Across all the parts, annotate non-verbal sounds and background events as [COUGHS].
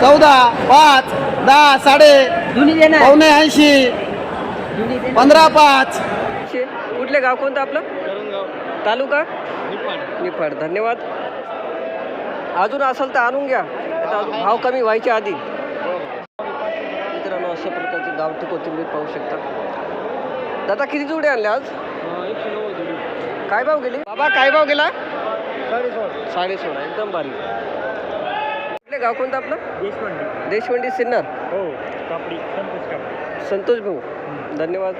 चौदा पाच दहा साडे पावणे ऐंशी. पंधरा पाच. कुठले गाव कोणतं आपलं? तालुका? निफाड. धन्यवाद. अजून असेल तर आणून घ्या. भाव कमी व्हायच्या आधी. मित्रांनो अशा प्रकारची गावठी कोथिंबीर पाहू शकता. दादा किती जुडे आणले आज? काय भाव गेले? बाबा काय भाव गेला? साडे सोळा एकदम भारी. कुठले गाव कोणतं आपलं? देशवंडी. सिन्नर. हो कापडी. संतोष कापडी. संतोष भाऊ धन्यवाद.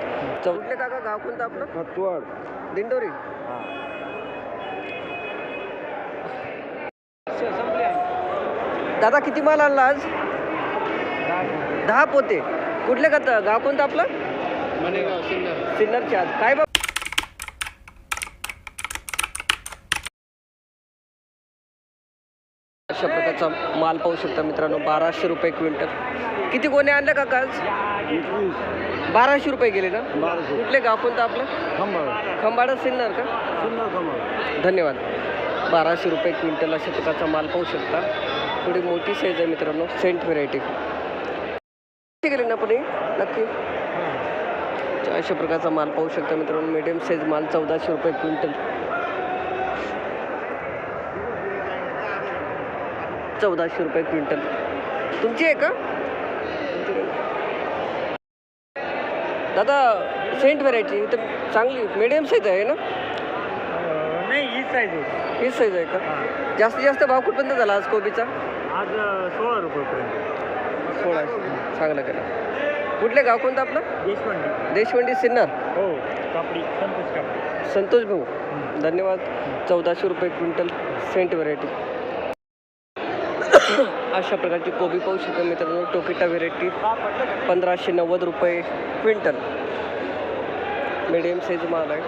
चौथले काका? गाव कोणतं आपलं? खतवाड दिंडोरी. दादा किती माल आणला आज? दहा पोते. कुठले का गाव कोणतं आपलं? सिन्नरचे आज. काय अशा प्रकारचा माल पाहू शकता मित्रांनो बाराशे रुपये क्विंटल. किती गोणे आणले का आज? बाराशे रुपये गेले ना? कुठले गाव कोणतं आपलं? खंबाडा सिन्नर का? धन्यवाद. बाराशे रुपये क्विंटल अशा प्रकारचा माल पाहू शकता. थोडी मोठी साईज आहे मित्रांनो सेंट व्हेरायटी किती गेले ना पण हे? नक्की अशा प्रकारचा माल पाहू शकता मित्रांनो मीडियम साईज माल चौदाशे रुपये क्विंटल. चौदाशे रुपये क्विंटल. तुमची आहे का. दादा सेंट व्हेरायटी तर चांगली मीडियम साईज आहे ना? नाही हीच साईज आहे. हीच साईज आहे का? जास्तीत जास्त भाव कुठपर्यंत झाला आज कोबीचा? आज सोळा रुपयेपर्यंत सोळाशे चांगलं केलं. कुठले गाव कोणतं आपलं? देशवंडी. देशवंडी सिन्नर. हो कापडी संतोष कापडी. संतोष भाऊ. धन्यवाद. चौदाशे रुपये क्विंटल सेंट व्हेरायटी अशा प्रकारची कोबी पाहू शकतो मित्रांनो. टोकिटा व्हेरायटी पंधराशे नव्वद रुपये क्विंटल. मीडियम साईज माल आहे.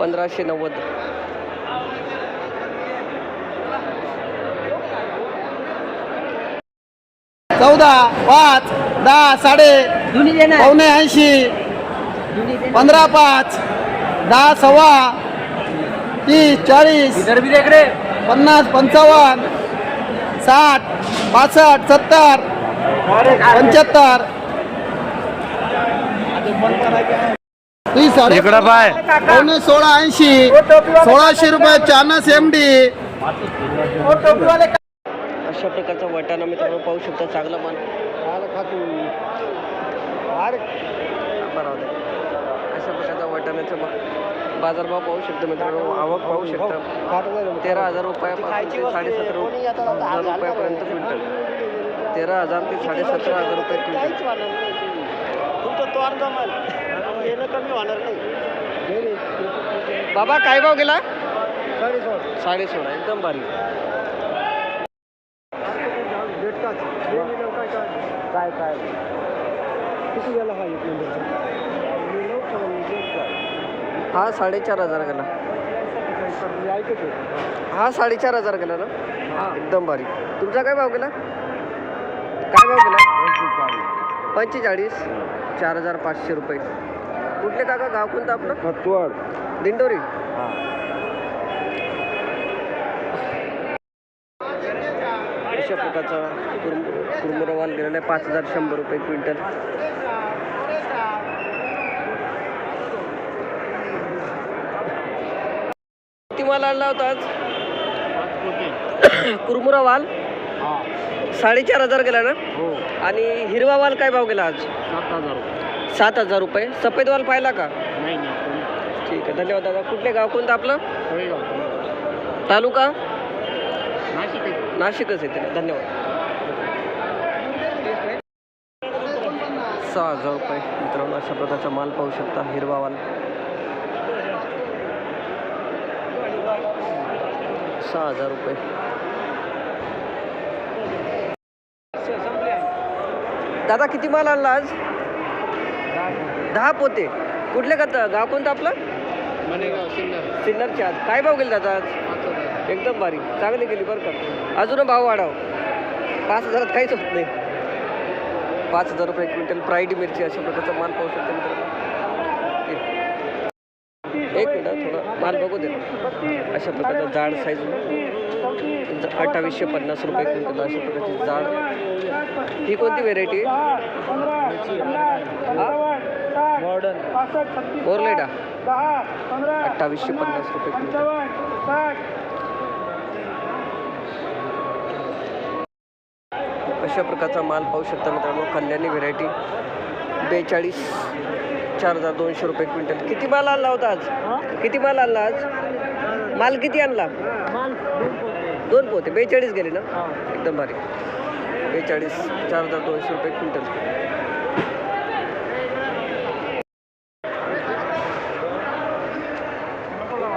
पंधराशे नव्वद. चौदा पाच दहा साडे पावणे ऐंशी. पंधरा पाच दहा सव्वा तीस चाळीस पन्नास पंचावन्न साठ पासष्ट सत्तर पंच्याहत्तर. तीस अरे पावणे सोळा ऐंशी सोळाशे रुपये चानस एम डी अशा प्रकारचा वाटाणा मित्रांनो पाहू शकता चांगला माल. बरोबर. अशा प्रकारचा वाटाण्याचा बाजारभाव पाहू शकता मित्रांनो आवक पाहू शकता. तेरा हजार रुपयापासून ते साडेसतरा हजार रुपयापर्यंत क्विंटल. तेरा हजार ते साडेसतरा हजार रुपये क्विंटल. कमी होणार नाही. बाबा काय भाव गेला? साडे सोळा एकदम भारी. काय काय? किती गेला हा एक नंबरचा हा साडेचार हजार गेला. हा साडेचार हजार गेला ना? एकदम भारी. तुमचा काय भाव गेला? काय भाव गेला? पंचेचाळीस. चार हजार पाचशे रुपये. कुठले काका? गाव कोणतं आपलं? खतवाड. दिंडोरी. अशा प्रकारचा कुरम कुरमुरा माल गेलेला आहे. पाच हजार शंभर रुपये क्विंटल. माल आणला होता आज. [COUGHS] कुरमुरा वाल. साडेचार हजार गेला ना? हो. आणि हिरवा वाल काय भाव गेला आज? सात हजार सात हजार रुपये. सफेद वाल पाहिला का? नाही नाही ठीक आहे धन्यवाद दादा. कुठले गाव कोणतं आपलं? तालुका? नाशिक नाशिकच येते. धन्यवाद. सहा हजार रुपये. मित्रांनो अशा प्रकारचा माल पाहू शकता. हिरवा वाल. सहा हजार रुपये. दादा किती माल आणला आज? दहा पोते. कुठले का गाव कोणतं आपलं? सिन्नरचे आज. काय भाव गेले दादा आज? एकदम भारी. चांगली गेली बरं का. अजून भाव वाढाव. पाच हजारात काहीच होत नाही. पाच हजार रुपये क्विंटल फ्राईड मिरची अशा प्रकारचा माल पाहू शकतो मित्रांनो. एक मिनिट माल बघू दे अशा प्रकारचा जाड साईज अठ्ठावीसशे पन्नास रुपये क्विंटल अशा प्रकारची जाड. ही कोणती व्हेरायटी मॉडर्न ओरलेडा अठ्ठावीसशे पन्नास रुपये क्विंटल अशा प्रकारचा माल पाहू शकता मित्रांनो. कल्याणी व्हेरायटी बेचाळीस चार हजार दोनशे रुपये क्विंटल. किती माल आणला होता आज? किती माल आणला आज? माल किती आणला? दोन पोते. बेचाळीस गेले ना? एकदम भारी. बेचाळीस चार हजार दोनशे रुपये क्विंटल.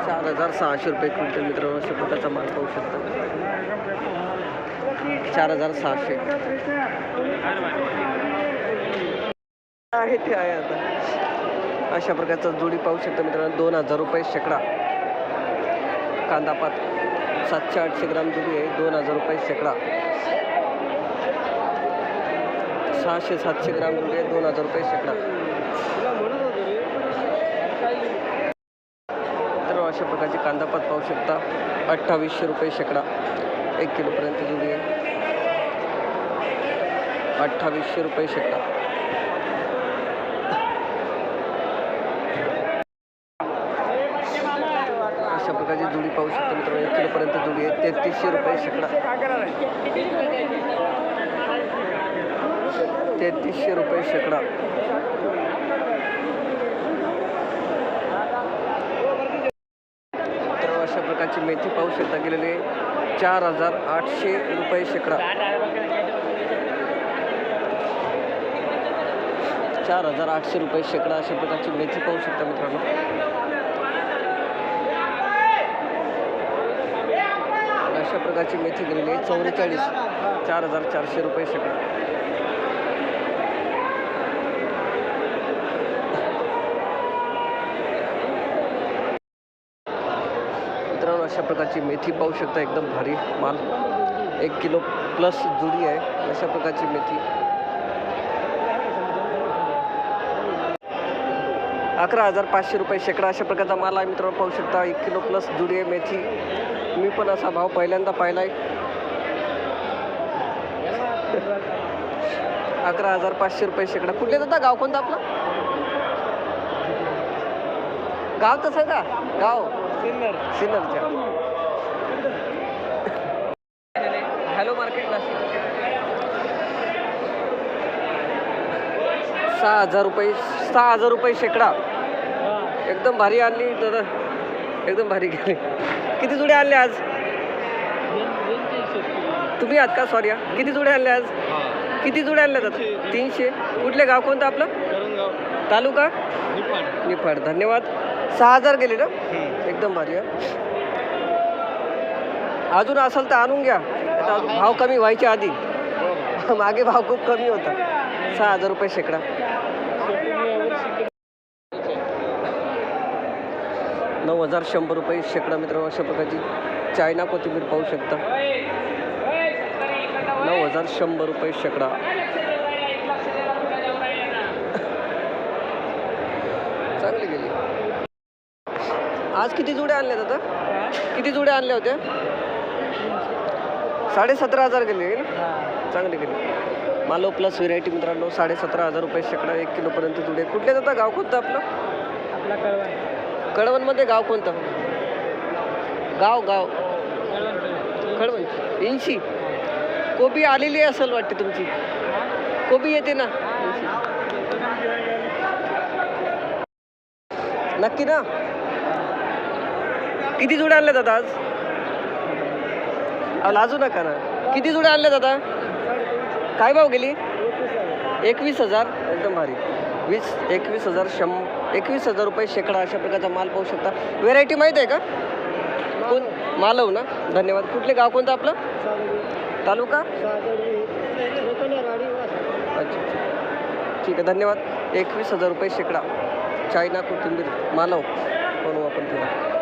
चार हजार सहाशे रुपये क्विंटल मित्रांनो अशा प्रकारचा माल पाहू शकता. चार हजार सहाशे. आहे ते आहे आता. अशा प्रकारचा जोडी पाहू शकता मित्रांनो. दोन हजार रुपये शेकडा. कांदापात सातशे आठशे ग्राम जोडी आहे. दोन हजार रुपये शेकडा. सहाशे सातशे ग्राम जोडी आहे. दोन हजार रुपये शेकडा. तर अशा प्रकारचे कांदापात पाहू शकता. अठ्ठावीसशे रुपये शेकडा. एक किलोपर्यंत जोडी आहे. अठ्ठावीसशे रुपये शेकडा अशा प्रकारची जोडी पाहू शकता मित्रांनो एक किलोपर्यंत जोडी आहे तेहतीसशे रुपये शेकडा तेहतीसशे रुपये शेकडा. तर अशा प्रकारची मेथी पाहू शकता गेलेले चार हजार आठशे रुपये शेकडा. चार हजार आठशे रुपये शेकडा अशा प्रकारची मेथी पाहू शकता मित्रांनो. अशा प्रकारची मेथी गेलेली आहे चौवेचाळीस. चार हजार चारशे रुपये शेकडा मित्रांनो अशा प्रकारची मेथी पाहू शकता एकदम भारी माल. एक किलो प्लस जुडी आहे अशा प्रकारची मेथी. अकरा हजार पाचशे रुपये शेकडा अशा प्रकारचा माल आहे मित्रांनो पाहू शकता. एक किलो प्लस जुडी आहे मेथी. मी पण असा भाव पहिल्यांदा पाहिला आहे अकरा हजार पाचशे रुपये शेकडा. कुठले जाता गाव कोणतं आपलं? गाव तसं का गाव. सिन्नरच्या हॅलो मार्केट नाशिक सहा हजार रुपये सहा हजार रुपये शेकडा. एकदम भारी आणली दादा एकदम भारी गेली. किती जुडे आणले आज? तुम्ही आहात का? सॉरी हा. किती जुडे आणले आज? किती जुडे आणले दादा तीनशे. कुठले गाव कोणतं आपलं? तालुका? निफाड. धन्यवाद. सहा हजार गेले ना? एकदम भारी आहे अजून असेल तर आणून घ्या. आता भाव कमी. व्हायच्या आधी. मागे भाव खूप कमी होता. सहा हजार रुपये शेकडा. नऊ हजार शंभर रुपये शेकडा मित्रांनो अशा प्रकारची चायना कोथिंबीर पाहू शकता. नऊ हजार शंभर रुपये शेकडा. चांगली गेली. आज किती जुड्या आणल्या आता? किती जुड्या आणल्या होत्या? साडे सतरा हजार गेले ना चांगली गेली. मालो प्लस व्हेरायटी मित्रांनो साडे सतरा हजार रुपये शेकडा एक किलोपर्यंत जुडे. कुठले जाता? गाव कोणतं आपलं? आपला कळवा कळवणमध्ये गाव कोणतं? गाव गाव. कळवण. ऐंशी कोबी आलेली असेल वाटते तुमची. कोबी येते ना? नक्की ना? किती जुड्या आणल्या दादा आज? लाजू नका ना. किती जुडे आणले दादा? काय भाव गेली? एकवीस हजार एकदम भारी. वीस एकवीस हजार शं एकवीस हजार रुपये शेकडा अशा प्रकारचा माल पाहू शकता. व्हेरायटी माहीत आहे का? कोण? मालव ना? धन्यवाद. कुठले गाव कोणतं आपलं? तालुका? अच्छा अच्छा. ठीक आहे धन्यवाद. एकवीस हजार रुपये शेकडा. चायना कोथिंबीर मालव. म्हणू आपण तुला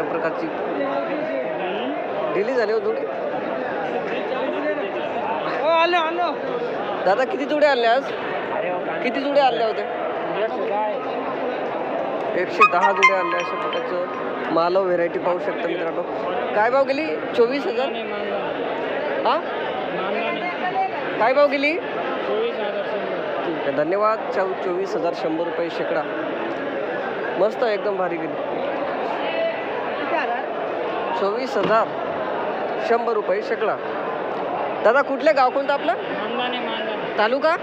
अशा प्रकारची. डिली झाली हो आलो दादा किती जुडे आणले आज? किती जुडे आणले होते? एकशे दहा जुडे आणले अशा प्रकारचं. मालव व्हेरायटी पाहू शकता मित्रांनो. काय भाव गेली? चोवीस हजार? हा? काय भाव गेली? ठीक आहे धन्यवाद. चौ चोवीस हजार शंभर रुपये शेकडा. मस्त एकदम भारी गेली. चोवीस हजार शंभर रुपये शेकडा. दादा कुठले गाव कोणतं आपलं? तालुका?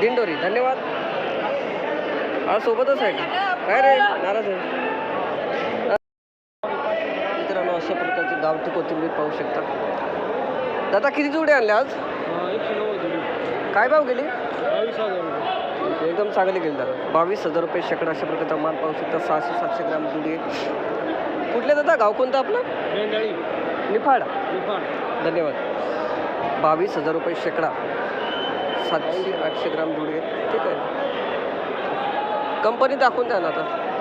दिंडोरी. धन्यवाद. हा सोबतच आहे काय रे? नाराज आहे. मित्रांनो अशा प्रकारची गावठी कोथिंबीर पाहू शकता. दादा किती जुडे आणले आज? काय भाव गेले? एकदम चांगले गेले दादा. बावीस हजार रुपये शेकडा अशा प्रकारचा माल पाहू शकता. सहाशे सातशे ग्राम जुडी. कुठले दादा? गाव कोणतं आपलं? निफाड. धन्यवाद. बावीस हजार रुपये शेकडा. सातशे आठशे ग्राम जुडी आहे. ठीक आहे. कंपनी दाखवून द्या ना आता.